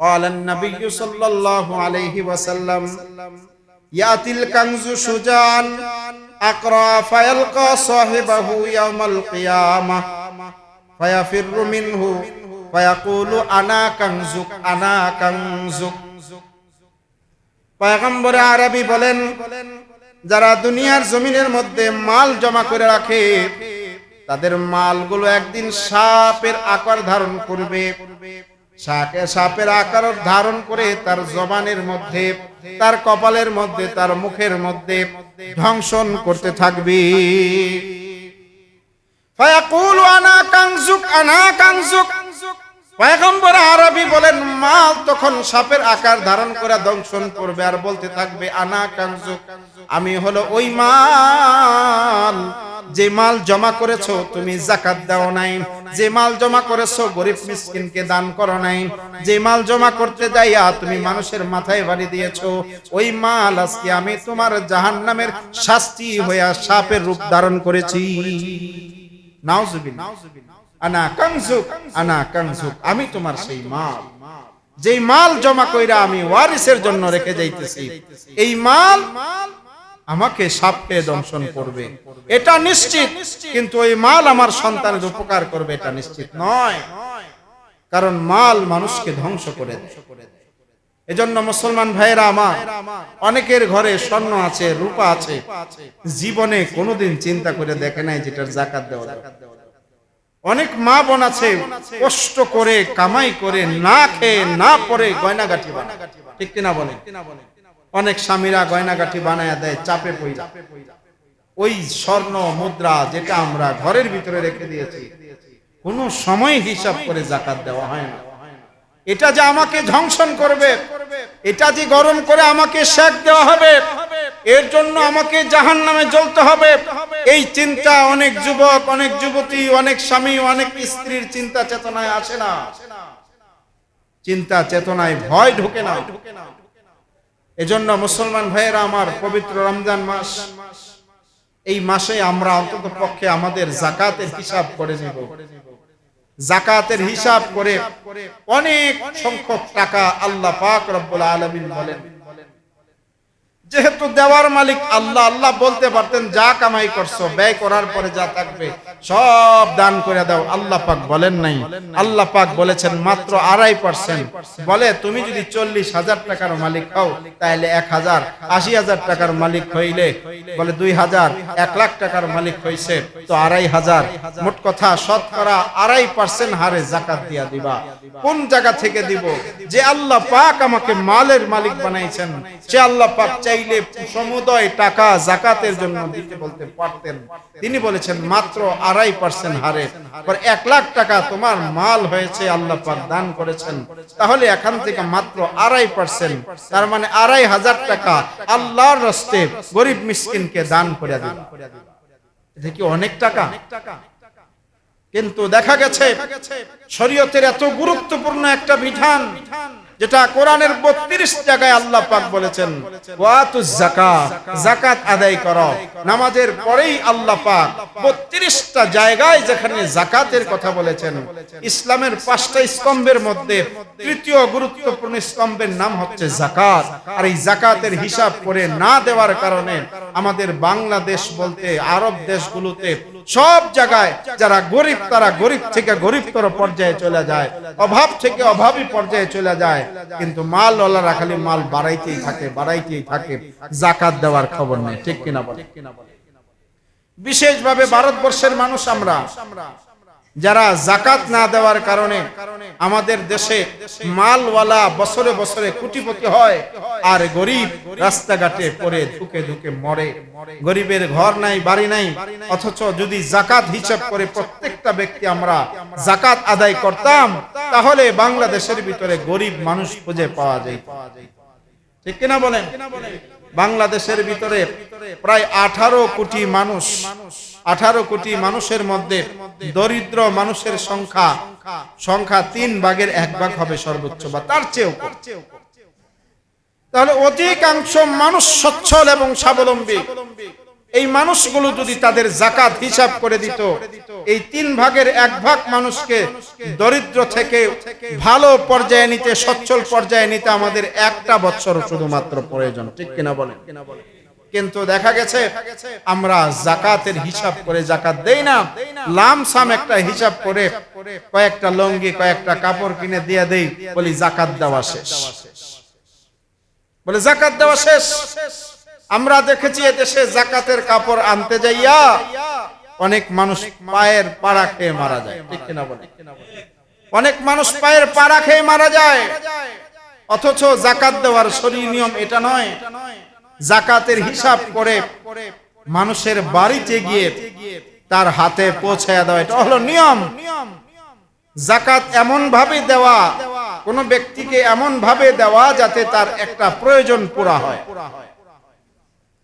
قال النبي صلى الله عليه وسلم يأتي الكنز شجاعا أقرأ فيلقى صاحبه يوم القيامة فيفر منه فيقول أنا كنزك أنا كنزك পয়গম্বর আরবি বলেন যারা দুনিয়ার জমিনের মধ্যে মাল জমা করে রাখে তাদের মালগুলো একদিন সাপের আকার ধারণ করবে সাপের আকার ধারণ করে তার জবানের মধ্যে, তার কপালের মধ্যে, তার মুখের মধ্যে ধ্বংসন করতে থাকবে। ফায়াকুলু, আনা কাংজুক আনা কাংজুক পয়গম্বর আরবি বলেন, মাল তখন সাপের আকার ধারণ করে দংশন করবে আর বলতে থাকবে, আনা কাংজুক আমি হলো ওই মাল, যে মাল জমা করেছ, তুমি জাকাত দাও নাই। যে মাল জমা করেছ, গরিব মিসকিনকে দান করো নাই। যে মাল জমা করতে যাইয়া তুমি মানুষের মাথায় বাড়ি দিয়েছ, ওই মাল আজকে আমি তোমার জাহান্নামের শাস্তি হইয়া সাপের রূপ ধারণ করেছি। নাউজুবিল্লাহ। আনা কাংজুক আনা কাংজুক, আমি তোমার সেই মাল। যেই মাল জমা কইরা আমি ওয়ারিসের জন্য রেখে যাইতেছি। এই মাল আমাকে সাপ খেয়ে দংশন করবে। এটা নিশ্চিত কিন্তু ওই মাল আমার সন্তানের উপকার করবে এটা নিশ্চিত নয়। কারণ মাল মানুষকে ধ্বংস করে এজন্য মুসলমান ভাইয়েরা আমার অনেকের ঘরে স্বর্ণ আছে রূপা আছে জীবনে কোনোদিন চিন্তা করে দেখে নাই যেটার জাকাত দেওয়া অনেক মা বোন আছে কষ্ট করে কামাই করে না খেয়ে না পরে গয়নাগাটি বানায়। ঠিক কিনা বলে অনেক স্বামীরা গয়নাগাটি বানায় দেয়, চাপে পইরা। ওই স্বর্ণ মুদ্রা যেটা আমরা ঘরের ভিতরে রেখে দিয়েছি, কোনো সময় হিসাব করে জাকাত দেওয়া হয় না। এটা যে আমাকে ধ্বংসন করবে, এটা যে গরম করে আমাকে শেক দেওয়া হবে, এর জন্য আমাকে জাহান নামে জ্বলতে হবে। এই চিন্তা অনেক যুবক, অনেক যুবতী, অনেক স্বামী, অনেক স্ত্রীর চিন্তা চেতনায় আসে না। চিন্তা চেতনায় ভয় ঢোকে না। এজন্য মুসলমান ভাইয়েরা আমার পবিত্র রমজান মাস, এই মাসে আমরা অন্তত পক্ষে আমাদের জাকাতের হিসাব করে নেব। জাকাতের হিসাব করে অনেক সংখ্যক টাকা আল্লাহ পাক রব্বুল আলামিন বলেন। যেহেতু দেওয়ার মালিক আল্লাহ আল্লাহ বলতে পারতেন, যা কামাই করছ, ব্যয় করার পরে যা থাকবে, সব দান করে দাও। আল্লাহ পাক বলেন নাই। আল্লাহ পাক বলেছেন, মাত্র আড়াই পার্সেন্ট বলে, তুমি যদি চল্লিশ হাজার টাকার মালিক হও তাহলে এক হাজার, আশি হাজার টাকার মালিক হইলে। বলে, দুই হাজার, এক লাখ টাকার মালিক হইছে, তো আড়াই হাজার। মোট কথা, শতকরা আড়াই পার্সেন্ট হারে জাকাত দিয়া দিবা। কোন জায়গা থেকে দিব? যে আল্লাহ পাক আমাকে মালের মালিক বানাইছেন, সে আল্লাহ পাক চাইলে সমুদয় টাকা জাকাতের জন্য দিতে বলতে পারতেন। তিনি বলেছেন, মাত্র আড়াই পার্সেন্ট হারে। এক লাখ টাকা তোমার মাল হয়েছে, আল্লাহ পাক দান করেছেন। তাহলে এখান থেকে মাত্র আড়াই পার্সেন্ট তার মানে আড়াই হাজার টাকা আল্লাহর রস্তে গরিব মিসকিনকে দান করে দিন এটা কি অনেক টাকা? কিন্তু দেখা গেছে, শরীয়তের এত গুরুত্বপূর্ণ একটা বিধান যেটা কোরআনের বত্রিশ জায়গায় আল্লাহ পাক বলেছেন জাকাত আদায় করো। নামাজের পরেই আল্লাহ পাক বত্রিশটা জায়গায় যেখানে জাকাতের কথা বলেছেন, ইসলামের পাঁচটা স্তম্ভের মধ্যে তৃতীয় গুরুত্বপূর্ণ স্তম্ভের নাম হচ্ছে জাকাত আর এই জাকাতের হিসাব করে না দেওয়ার কারণে আমাদের বাংলাদেশ বলতে, আরব দেশগুলোতে সব জায়গায় যারা গরিব তারা গরিব থেকে গরিবতর পর্যায়ে চলে যায়, অভাব থেকে অভাবী পর্যায়ে চলে যায়। কিন্তু মাল ওলারা খালি মাল বাড়াইতেই থাকে বাড়াইতেই থাকে, জাকাত দেওয়ার খবর নেই, ঠিক কিনা বলে? বিশেষভাবে ভারতবর্ষের মানুষ আমরা যারা জাকাত না দেওয়ার কারণে আমাদের দেশে মালওয়ালা বছরে বছরে কোটিপতি হয় আর গরিব রাস্তাঘাটে পড়ে, ধুকে ধুকে মরে। গরিবের ঘর নাই, বাড়ি নাই, অথচ যদি জাকাত হিসাব করে প্রত্যেকটা ব্যক্তি আমরা জাকাত আদায় করতাম, তাহলে বাংলাদেশের ভিতরে গরিব মানুষ খুঁজে পাওয়া যায় ঠিক কিনা বলেন? বাংলাদেশের ভিতরে প্রায় আঠারো কোটি মানুষ আঠারো কোটি মানুষের মধ্যে দরিদ্র মানুষের সংখ্যা সংখ্যা তিন ভাগের এক ভাগ হবে সর্বোচ্চ বা তার চেয়েও তাহলে অধিকাংশ মানুষ সচ্ছল এবং স্বাবলম্বী। এই মানুষগুলো যদি তাদের জাকাত হিসাব করে দিত, এই তিন ভাগের এক ভাগ মানুষকে দরিদ্র থেকে ভালো পর্যায়ে নিতে, সচ্ছল পর্যায়ে নিতে আমাদের একটা বছর শুধুমাত্র প্রয়োজন। ঠিক কিনা বলেন? কিন্তু দেখা গেছে, আমরা জাকাতের হিসাব করে জাকাত দেই না। লামসাম একটা হিসাব করে কয়েকটা লঙ্গি, কয়েকটা কাপড় কিনে দিয়ে দেই, বলি জাকাত দেওয়া শেষ। বলে জাকাত দেওয়া শেষ। আমরা দেখেছি এদেশে জাকাতের কাপড় আনতে যাইয়া অনেক মানুষ পায়ের পাড়া খেয়ে মারা যায়। ঠিক কিনা বলে? অনেক মানুষ পায়ের পাড়া খেয়ে মারা যায়। অথচ জাকাত দেওয়ার শরীর নিয়ম এটা নয়। জাকাতের হিসাব করে মানুষের বাড়িতে গিয়ে তার হাতে পৌঁছায় দেওয়া। এটা হলো নিয়ম। জাকাত এমন ভাবে দেওয়া, কোন ব্যক্তিকে এমন ভাবে দেওয়া যাতে তার একটা প্রয়োজন পুরা হয়।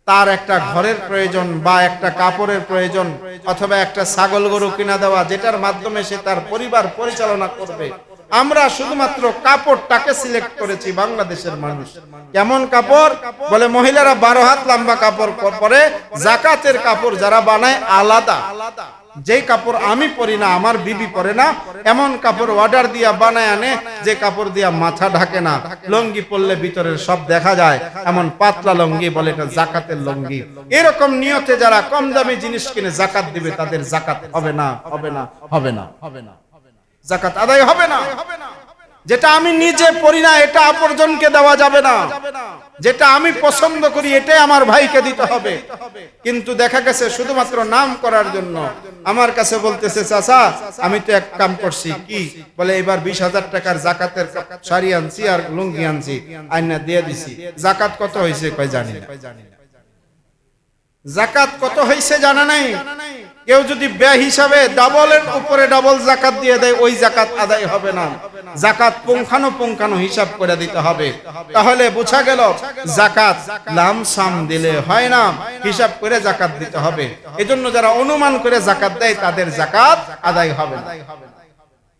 তার একটা ঘরের প্রয়োজন বা একটা কাপড়ের প্রয়োজন অথবা একটা ছাগল গরু কিনা দেওয়া, যেটার মাধ্যমে সে তার পরিবার পরিচালনা করবে। আমরা শুধুমাত্র কাপড়টাকে সিলেক্ট করেছি বাংলাদেশের মানুষ। কেমন কাপড়? বলে মহিলারা বারো হাত লম্বা কাপড় পরে জাকাতের কাপড় যারা বানায় আলাদা। যেই কাপড় আমি পরি না, আমার বিবি পরে না, এমন কাপড় অর্ডার দিয়া বানায় আনে, যে কাপড় দিয়া মাথা ঢাকে না। লঙ্গি পরলে ভিতরের সব দেখা যায়, এমন পাতলা লঙ্গি বলে এটা জাকাতের লঙ্গি। এরকম নিয়তে যারা কম দামি জিনিস কিনে জাকাত দিবে, তাদের জাকাত হবে না হবে না হবে না হবে না। জাকাত আদায় হবে না। যেটা আমি নিজে পড়ি না, এটা অপরজনকে দেওয়া যাবে না। যেটা আমি পছন্দ করি, এটাই আমার ভাইকে দিতে হবে। কিন্তু দেখা গেছে শুধুমাত্র নাম করার জন্য। আমার কাছে বলতেছে, চাচা, আমি তো এক কাম করছি, কি? বলে, এবার বিশ হাজার টাকার জাকাতের শাড়ি আনছি আর লুঙ্গি আনছি, আইনা দিয়ে দিছি। জাকাত কত হয়েছে কয় জানি না। জাকাত কত হয়েছে জানা নাই? কেউ যদি ব্যয় হিসাবে ডাবলের উপরে ডাবল জাকাত দিয়ে দেয়, ওই জাকাত আদায় হবে না। জাকাত পুঙ্খানো পুঙ্খানো হিসাব করে দিতে হবে। তাহলে বোঝা গেল, জাকাত লামসাম দিলে হয় না। হিসাব করে জাকাত দিতে হবে। এজন্য যারা অনুমান করে জাকাত দেয়, তাদের জাকাত আদায় হবে না।